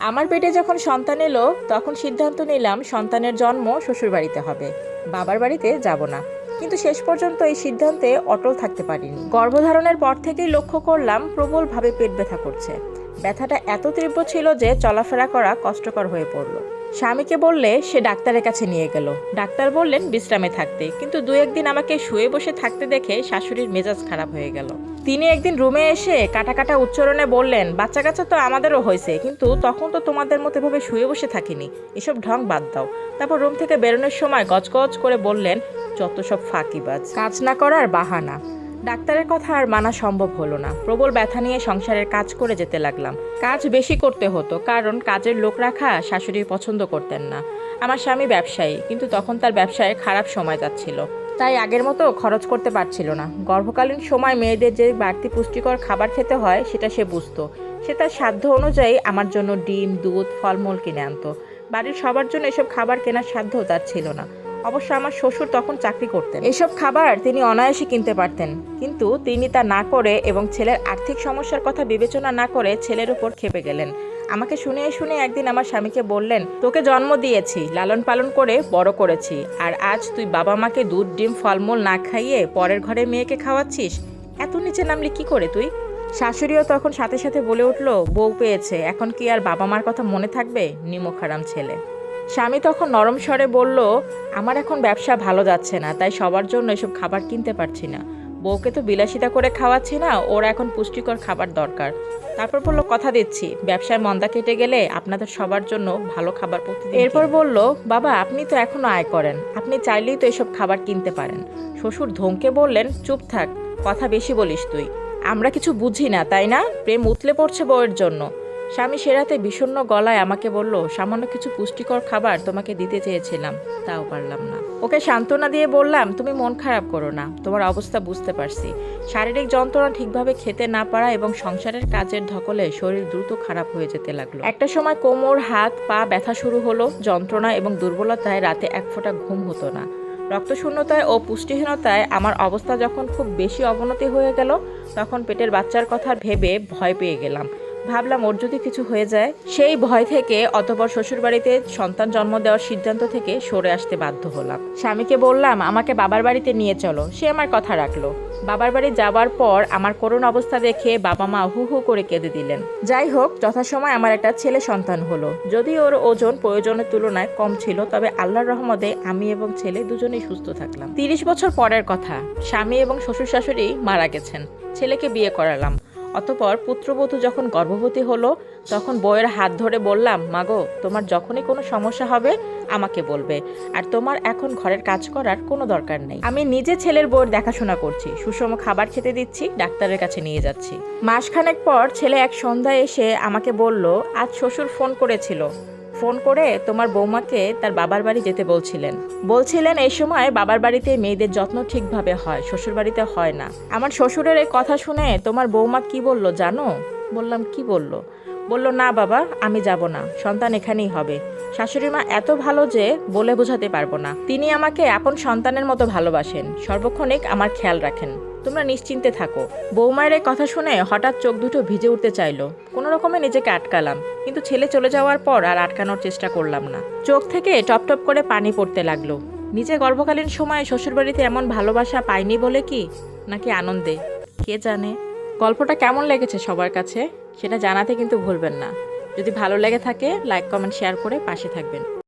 আমার পেটে যখন সন্তান এলো, তখন সিদ্ধান্ত নিলাম সন্তানের জন্ম শ্বশুর বাড়িতে হবে। বাবার বাড়িতে যাব না। কিন্তু শেষ পর্যন্ত এই সিদ্ধান্তে অটল থাকতে পারিনি। গর্ভধারণের পর থেকেই লক্ষ্য করলাম প্রবলভাবে পেট ব্যথা করছে। ব্যথাটা এত তীব্র ছিল যে চলাফেরা করা কষ্টকর হয়ে পড়ল। স্বামীকে বললে সে ডাক্তারের কাছে নিয়ে গেল। ডাক্তার বললেন, বিশ্রামে থাকতে। কিন্তু দু একদিন আমাকে শুয়ে বসে থাকতে দেখে শাশুড়ির মেজাজ খারাপ হয়ে গেল। তিনি একদিন রুমে এসে কাটা কাটা উচ্চারণে বললেন বাচ্চা কাচ্চা তো আমাদেরও হয়েছে, কিন্তু তখন তো তোমাদের মতো এভাবে শুয়ে বসে থাকিনি। এসব ঢং বাদ দাও। তারপর রুম থেকে বেরোনোর সময় গজগজ করে বললেন, যত সব ফাঁকিবাজ। কাজ না করার বাহানা। ডাক্তারের কথা আর মানা সম্ভব হলো না। প্রবল ব্যথা নিয়ে সংসারের কাজ করে যেতে লাগলাম। কাজ বেশি করতে হতো, কারণ কাজের লোক রাখা শাশুড়ি পছন্দ করতেন না। আমার স্বামী ব্যবসায়ী, কিন্তু তখন তার ব্যবসায় খারাপ সময় যাচ্ছিল। তাই আগের মতো খরচ করতে পারছিল না। গর্ভকালীন সময় মেয়েদের যে বাড়তি পুষ্টিকর খাবার খেতে হয়, সেটা সে বুঝতো। সে তার সাধ্য অনুযায়ী আমার জন্য ডিম, দুধ, ফলমূল কিনে আনতো। বাড়ির সবার জন্য এসব খাবার কেনার সাধ্য তার ছিল না। অবশ্য আমার শ্বশুর তখন চাকরি করতেন। এসব খাবার তিনি অনায়াসে কিনতে পারতেন। কিন্তু তিনি তা না করে এবং ছেলের আর্থিক সমস্যার কথা বিবেচনা না করে ছেলের উপর খেপে গেলেন। আমাকে শুনে শুনে একদিন আমার স্বামীকে বললেন, তোকে জন্ম দিয়েছি, লালন পালন করে বড় করেছি। আর আজ তুই বাবা মাকে দুধ, ডিম, ফলমূল না খাইয়ে পরের ঘরে মেয়েকে খাওয়াচ্ছিস? এত নিচে নামলি কি করে তুই? শাশুড়িও তখন সাথে সাথে বলে উঠল, বউ পেয়েছে, এখন কি আর বাবা মার কথা মনে থাকবে, নিমখারাম ছেলে? স্বামী তখন নরম স্বরে বলল, আমার এখন ব্যবসা ভালো যাচ্ছে না, তাই সবার জন্য এসব খাবার কিনতে পারছি না। বউকে তো বিলাসিতা করে খাওয়াচ্ছি না, ওর এখন পুষ্টিকর খাবার দরকার। তারপর বলল, কথা দিচ্ছি, ব্যবসায় মন্দা কেটে গেলে আপনাদের সবার জন্য ভালো খাবার প্রতিদিন এরপর বলল, বাবা, আপনি তো এখনও আয় করেন, আপনি চাইলেই তো এসব খাবার কিনতে পারেন। শ্বশুর ধমকে বললেন, চুপ থাক, কথা বেশি বলিস তুই। আমরা কিছু বুঝি না, তাই না? প্রেম উতলে পড়ছে বউয়ের জন্য। স্বামী সেরাতে বিষণ্ণ গলায় আমাকে বলল, সামান্য কিছু পুষ্টিকর খাবার তোমাকে দিতে চেয়েছিলাম, তাও পারলাম না। ওকে সান্ত্বনা দিয়ে বললাম, তুমি মন খারাপ করো না, তোমার অবস্থা বুঝতে পারছি। শারীরিক যন্ত্রণা ঠিকভাবে খেতে না পারা এবং সংসারের কাজের ধকলে শরীর দ্রুত খারাপ হয়ে যেতে লাগল। একটা সময় কোমর, হাত, পা ব্যথা শুরু হলো, যন্ত্রণা এবং দুর্বলতায় রাতে এক ফোঁটা ঘুম হতো না। রক্তশূন্যতায় ও পুষ্টিহীনতায় আমার অবস্থা যখন খুব বেশি অবনতি হয়ে গেল, তখন পেটের বাচ্চার কথা ভেবে ভয় পেয়ে গেলাম। ভাবলাম ওর যদি কিছু হয়ে যায়, সেই ভয় থেকে অতপর শ্বশুরবাড়িতে সন্তান জন্ম দেওয়ার সিদ্ধান্ত থেকে সরে আসতে বাধ্য হলাম। স্বামীকে বললাম, আমাকে বাবার বাড়িতে নিয়ে চলো। সে আমার কথা রাখল। বাবার বাড়ি যাবার পর আমার করুণ অবস্থা দেখে বাবা মা হু হু করে কেঁদে দিলেন। যাই হোক, যথাসময় আমার একটা ছেলে সন্তান হলো। যদি ওর ওজন প্রয়োজনের তুলনায় কম ছিল, তবে আল্লাহর রহমতে আমি এবং ছেলে দুজনেই সুস্থ থাকলাম। তিরিশ বছর পরের কথা, স্বামী এবং শ্বশুর শাশুড়ি মারা গেছেন। ছেলেকে বিয়ে করালাম। অতপর পুত্রবধূ যখন গর্ভবতী হলো, তখন বউয়ের হাত ধরে বললাম, মাগো, তোমার যখনই কোনো সমস্যা হবে, আমাকে বলবে। আর তোমার এখন ঘরের কাজ করার কোনো দরকার নেই। আমি নিজে ছেলের বউয়ের দেখাশোনা করছি, সুষম খাবার খেতে দিচ্ছি, ডাক্তারের কাছে নিয়ে যাচ্ছি। মাসখানেক পর ছেলে এক সন্ধ্যায় এসে আমাকে বলল, আজ শ্বশুর ফোন করেছিল। ফোন করে তোমার বৌমাকে তার বাবার বাড়ি যেতে বলছিলেন। বলছিলেন, এই সময় বাবার বাড়িতে মেয়েদের যত্ন ঠিকভাবে হয়, শ্বশুর বাড়িতে হয় না। আমার শ্বশুরের এই কথা শুনে তোমার বৌমা কি বলল জানো? বললাম, কি বলল? বলল, না বাবা, আমি যাব না, সন্তান এখানেই হবে। শাশুড়ি মা এত ভালো যে বলে বোঝাতে পারব না। তিনি আমাকে আপন সন্তানের মতো ভালোবাসেন। সর্বক্ষণিক আমার খেয়াল রাখেন। তোমরা নিশ্চিন্তে থাকো। বৌমায়ের এই কথা শুনে হঠাৎ চোখ দুটো ভিজে উঠতে চাইলো। কোনো রকমে নিজেকে আটকালাম। কিন্তু ছেলে চলে যাওয়ার পর আর আটকানোর চেষ্টা করলাম না। চোখ থেকে টপ টপ করে পানি পড়তে লাগল। নিজে গর্ভকালীন সময়ে শ্বশুরবাড়িতে এমন ভালোবাসা পাইনি বলে কি? নাকি আনন্দে? কে জানে? গল্পটা কেমন লেগেছে সবার কাছে? সেটা জানাতে কিন্তু ভুলবেন না। যদি ভালো লেগে থাকে লাইক কমেন্ট শেয়ার করে পাশে থাকবেন।